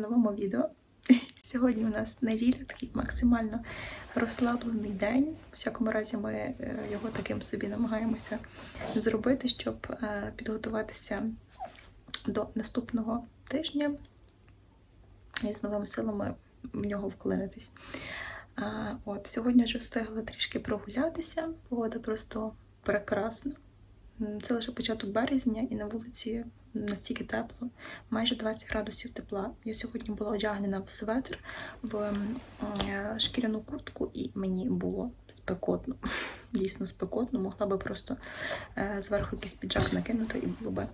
Новому відео. Сьогодні у нас неділя, такий максимально розслаблений день. В всякому разі, ми е, його таким собі намагаємося зробити, щоб е, підготуватися до наступного тижня і з новими силами в нього вклинитись. От сьогодні вже встигла трішки прогулятися. Погода просто прекрасна. Це лише початок березня, і на вулиці настільки тепло, майже 20 градусів тепла. Я сьогодні була одягнена в светр, в е, шкіряну куртку, і мені було спекотно. Дійсно спекотно. Могла би просто е, зверху якийсь піджак накинути, і було би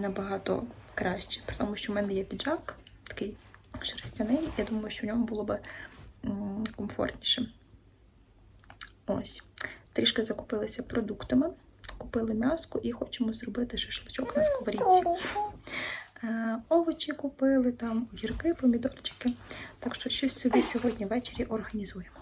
набагато краще. При тому, що в мене є піджак, такий шерстяний, я думаю, що в ньому було би комфортніше. Ось. Трішки закупилися продуктами, купили м'яско і хочемо зробити шашличок на сковорідці. Е, Овочі купили, там огірки, помідорчики. Так що щось собі сьогодні ввечері організуємо.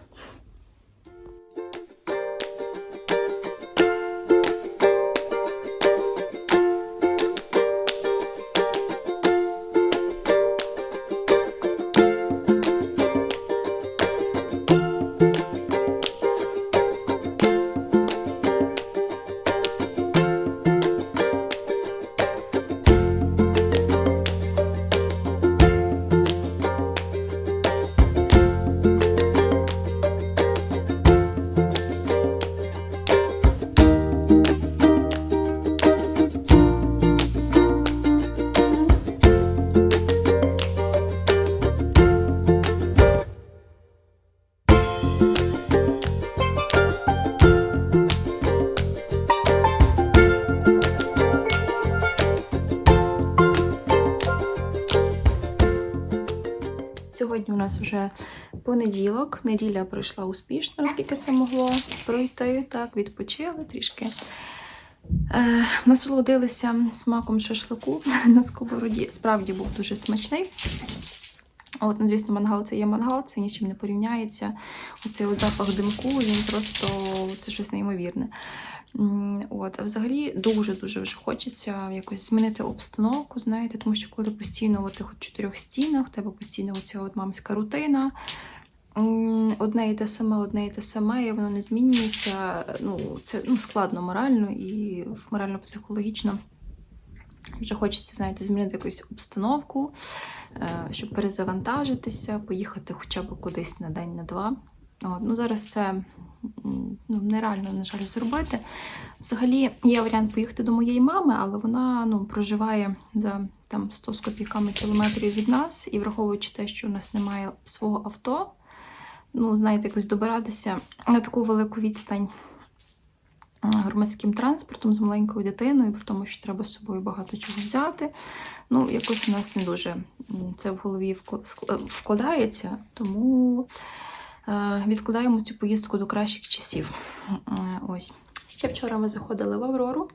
Вже понеділок. Неділя пройшла успішно, наскільки це могло пройти. Так, відпочили трішки. Е, насолодилися смаком шашлику на сковороді. Справді був дуже смачний. От, ну, звісно, мангал це є мангал, це нічим не порівняється. Оцей от запах димку, він просто це щось неймовірне. От, а взагалі дуже-дуже вже хочеться якось змінити обстановку, знаєте, тому що коли ти постійно в тих чотирьох стінах, в тебе постійно оця от мамська рутина. Одне і те саме, одне і те саме, і воно не змінюється. Ну, це ну, складно морально і морально-психологічно. Вже хочеться, знаєте, змінити якусь обстановку, е, щоб перезавантажитися, поїхати хоча б кудись на день, на два. От, ну, зараз це ну, нереально, на жаль, зробити. Взагалі є варіант поїхати до моєї мами, але вона ну, проживає за там, 100 з копійками кілометрів від нас, і враховуючи те, що у нас немає свого авто, ну, знаєте, якось добиратися на таку велику відстань е, громадським транспортом з маленькою дитиною, при тому, що треба з собою багато чого взяти. Ну, якось у нас не дуже це в голові вкладається, тому е, відкладаємо цю поїздку до кращих часів. Е, Ось. Ще вчора ми заходили в Аврору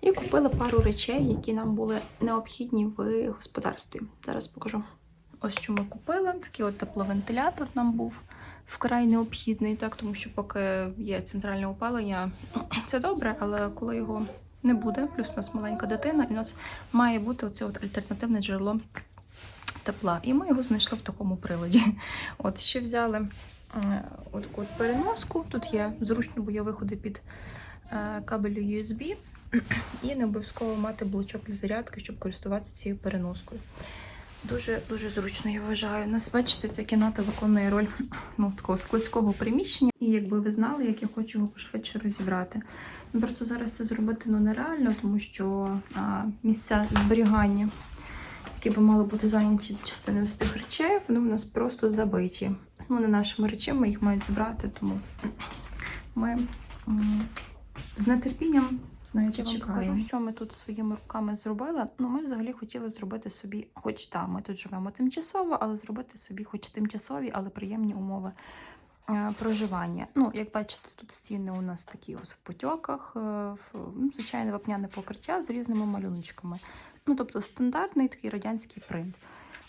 і купили пару речей, які нам були необхідні в господарстві. Зараз покажу. Ось що ми купили. Такий от тепловентилятор нам був вкрай необхідний, так, тому що поки є центральне опалення, це добре, але коли його не буде, плюс у нас маленька дитина, і у нас має бути оце от альтернативне джерело тепла. І ми його знайшли в такому приладі. От ще взяли е, таку от переноску. Тут є зручно, бо є виходи під е, кабелю USB. І не обов'язково мати блочок для зарядки, щоб користуватися цією переноскою. Дуже дуже зручно, я вважаю. Нас, бачите, ця кімната виконує роль ну, такого складського приміщення. І якби ви знали, як я хочу його пошвидше розібрати. Ну, Просто зараз це зробити ну, нереально, тому що а, місця зберігання, які би мали бути зайняті частиною з тих речей, вони у нас просто забиті. Ну, не нашими речами їх мають збирати, тому ми з нетерпінням знаєте, Я вам покажу, що ми тут своїми руками зробили. Ну, ми взагалі хотіли зробити собі, хоч там, ми тут живемо тимчасово, але зробити собі, хоч тимчасові, але приємні умови е, проживання. Ну, як бачите, тут стіни у нас такі от в потьоках, е, ну, звичайне вапняне покриття з різними малюночками. Ну, тобто стандартний такий радянський принт.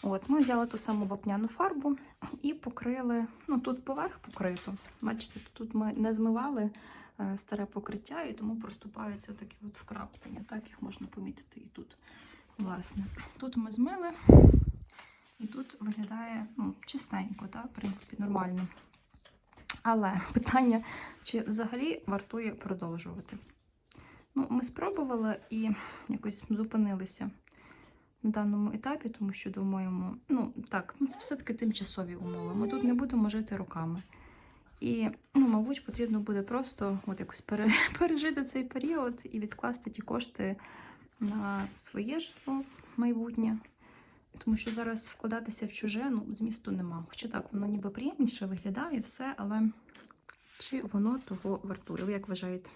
От, ми взяли ту саму вапняну фарбу і покрили. Ну, тут поверх покрито. Бачите, тут ми не змивали е, старе покриття, і тому проступаються такі от вкраплення. Так їх можна помітити і тут. Власне, тут ми змили, і тут виглядає чистенько, так, в принципі, нормально. Але питання, чи взагалі вартує продовжувати? Ну, ми спробували і якось зупинилися на даному етапі, тому що думаємо, ну так, ну це все-таки тимчасові умови. Ми тут не будемо жити роками. І, ну, мабуть, потрібно буде просто от якось пережити цей період і відкласти ті кошти на своє житло майбутнє. Тому що зараз вкладатися в чуже ну, змісту нема. Хоча так, воно ніби приємніше виглядає все, але чи воно того вартує? Ви як вважаєте?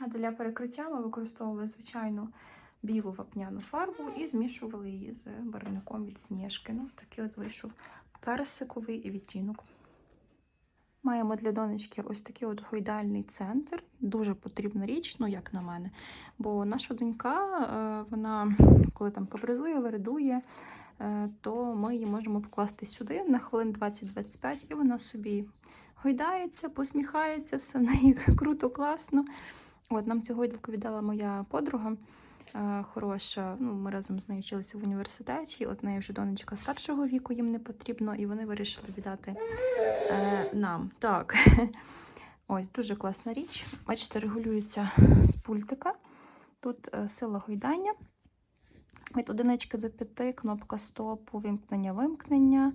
А для перекриття ми використовували звичайну білу вапняну фарбу і змішували її з барвником від сніжки. Ну, такий от вийшов персиковий відтінок. Маємо для донечки ось такий от гойдальний центр. Дуже потрібна річ, ну як на мене. Бо наша донька, е, вона коли там капризує, вередує, е, то ми її можемо покласти сюди на хвилин 20-25, і вона собі гойдається, посміхається, все в неї круто, класно. От нам гойдалку віддала моя подруга хороша. Ну, ми разом з нею вчилися в університеті. От неї вже донечка старшого віку їм не потрібно, і вони вирішили віддати е, нам. Так. Ось дуже класна річ. Бачите, регулюється з пультика. Тут е, сила гойдання. Від одинички до п'яти кнопка стопу, вимкнення вимкнення.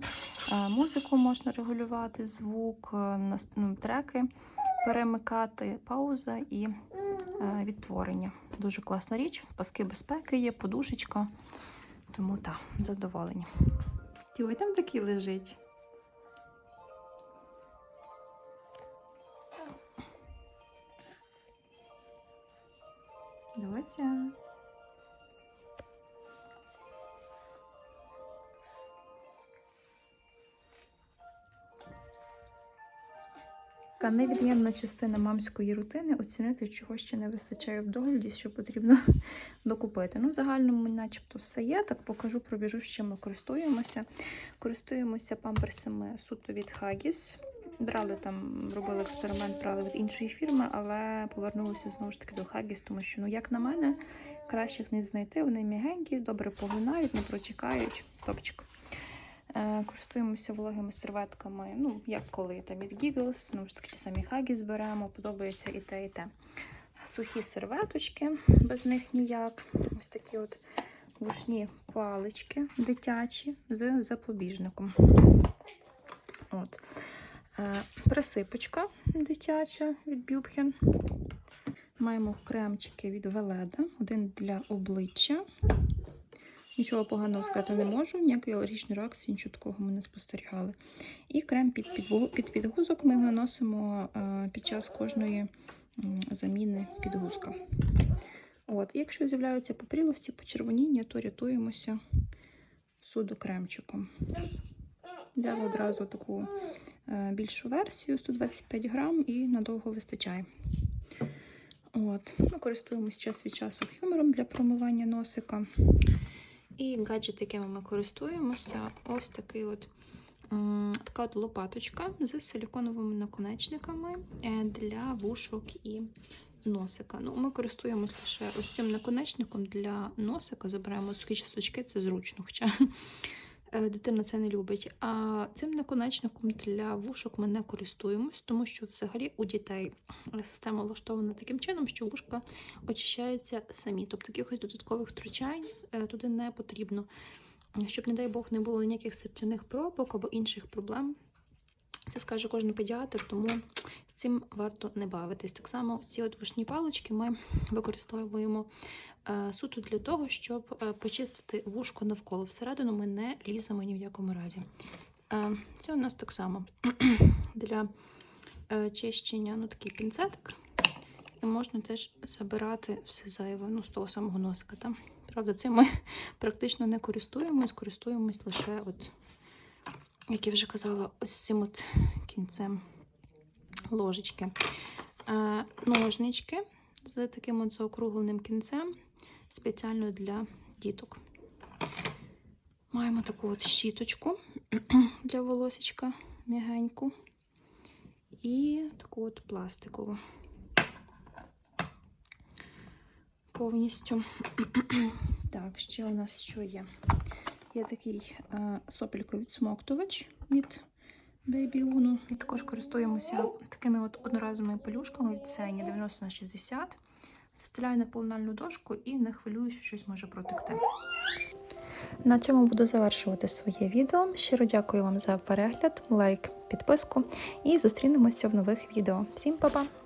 Е, Музику можна регулювати, звук, е, ну, треки, перемикати, пауза і е, відтворення. Дуже класна річ. Паски безпеки є, подушечка. Тому так, задоволені. Ті ой там такий лежить. Доця. Така невід'ємна частина мамської рутини оцінити, чого ще не вистачає в догляді, що потрібно докупити. Ну, в загальному, начебто, все є. Так покажу, пробіжу, з чим ми користуємося. Користуємося памперсами суто від Haggis. Брали там, робили експеримент, брали від іншої фірми, але повернулися знову ж таки до Haggis, тому що, ну, як на мене, кращих не знайти. Вони м'ягенькі, добре поглинають, не протікають. Топчик. Е, Користуємося вологими серветками, ну, як коли там від Giggles, ну, ж таки ті самі хагі зберемо, подобається і те, і те. Сухі серветочки, без них ніяк. Ось такі от вушні палички дитячі з запобіжником. От. Е, Присипочка дитяча від Бюбхен. Маємо кремчики від Веледа, один для обличчя. Нічого поганого сказати не можу, ніякої алергічної реакції, нічого такого ми не спостерігали. І крем під, під підгузок ми наносимо е, під час кожної заміни підгузка. От. Якщо з'являються попрілості, почервоніння, то рятуємося судокремчиком. Взяла одразу таку е, більшу версію 125 грам і надовго вистачає. От. Ну, користуємося час від часу хюмером для промивання носика. І гаджет, якими ми користуємося, ось такий от така от лопаточка з силіконовими наконечниками е, для вушок і носика. Ну, ми користуємося лише ось цим наконечником для носика, забираємо сухі часточки, це зручно, хоча дитина це не любить. А цим наконечником для вушок ми не користуємось, тому що взагалі у дітей система влаштована таким чином, що вушка очищаються самі. Тобто якихось додаткових втручань е, туди не потрібно, щоб, не дай Бог, не було ніяких серцяних пробок або інших проблем. Це скаже кожен педіатр, тому цим варто не бавитись. Так само ці от вушні палички ми використовуємо е, суто для того, щоб е, почистити вушко навколо. Всередину ми не ліземо ні в якому разі. Е, це у нас так само для чищення ну, такий пінцетик. І можна теж забирати все зайве, ну, з того самого носика. Та? Правда, цим ми практично не користуємось, користуємось лише, от, як я вже казала, ось цим от кінцем ложечки. Е, ножнички з таким от заокругленим кінцем, спеціально для діток. Маємо таку от щіточку для волосечка м'ягеньку і таку от пластикову. Повністю. Так, ще у нас що є? є такий е, сопелько-відсмоктувач від Baby Uno. І також користуємося такими от одноразовими пелюшками від Сені 90 на 60. Застеляю на полинальну дошку і не хвилюю, що щось може протекти. На цьому буду завершувати своє відео. Щиро дякую вам за перегляд, лайк, підписку і зустрінемося в нових відео. Всім па-па!